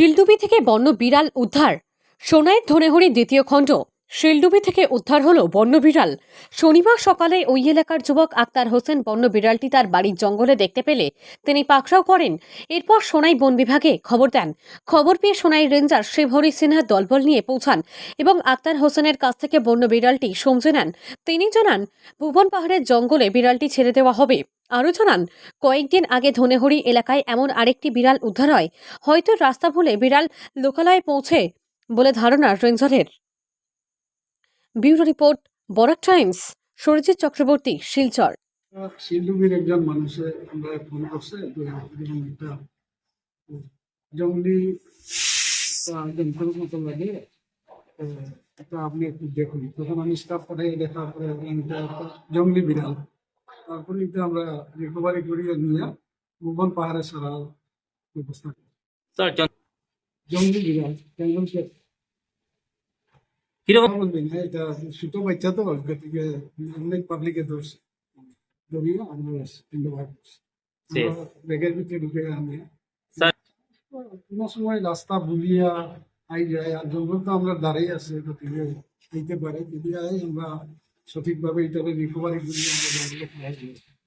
শিলডুবি থেকে বন্য বিড়াল উদ্ধার। সোনাইয়ের ধনেহরি দ্বিতীয় খণ্ড। শিলডুবি থেকে উদ্ধার হলো বন্য বিড়াল। শনিবার সকালে ওই এলাকার যুবক আক্তার হোসেন বন্য বিড়ালটি তার বাড়ির জঙ্গলে দেখতে পেলে। তিনি পাকড়াও করেন। এরপর সোনাই বন বিভাগে খবর দেন। খবর পেয়ে সোনাই রেঞ্জার শিবহরি সিনহা দলবল নিয়ে পৌঁছান এবং আক্তার হোসেনের কাছ থেকে বন্য বিড়ালটি সমঝে নেন। তিনি জানান, ভুবন পাহাড়ের জঙ্গলে বিড়ালটি ছেড়ে দেওয়া হবে। আরও জানান কয়েকদিন আগে ধনেহরি এলাকায় এমন আরেকটি বিড়াল উদ্ধার হয়। হয়তো রাস্তা ভুলে বিড়াল লোকালয়ে পৌঁছে বলে ধারণা রেঞ্জারের রিপোর্ট, বরাক টাইমস, সরিজিৎ চক্রবর্তী, শিলচর। শিলডুবির একজন মানুষে আমরা ফোন করছে একটা জঙ্গলি মতো লাগে আপনি একটু দেখুন। আমি স্টাফ করে জঙ্গলি বিড়াল। তারপরে এটা আমরা রিকভারি করিয়ে নিয়ে পাহাড়ে সারা ব্যবস্থা করি। জঙ্গলি বিড়াল জঙ্গল কীরকম বলবেন না এটা ছোট বাচ্চা তো গতিকে অনেক পাবলিকে দোষ আমরা ব্যাগের ভিতরে ঢুকে স্যার কোনো সময় রাস্তা ভুলিয়া আই যায় আর জঙ্গল তো আমরা দাঁড়িয়ে আছে গতিকে পারে। আমরা সঠিকভাবে এটাকে রিকভারি করি আমরা।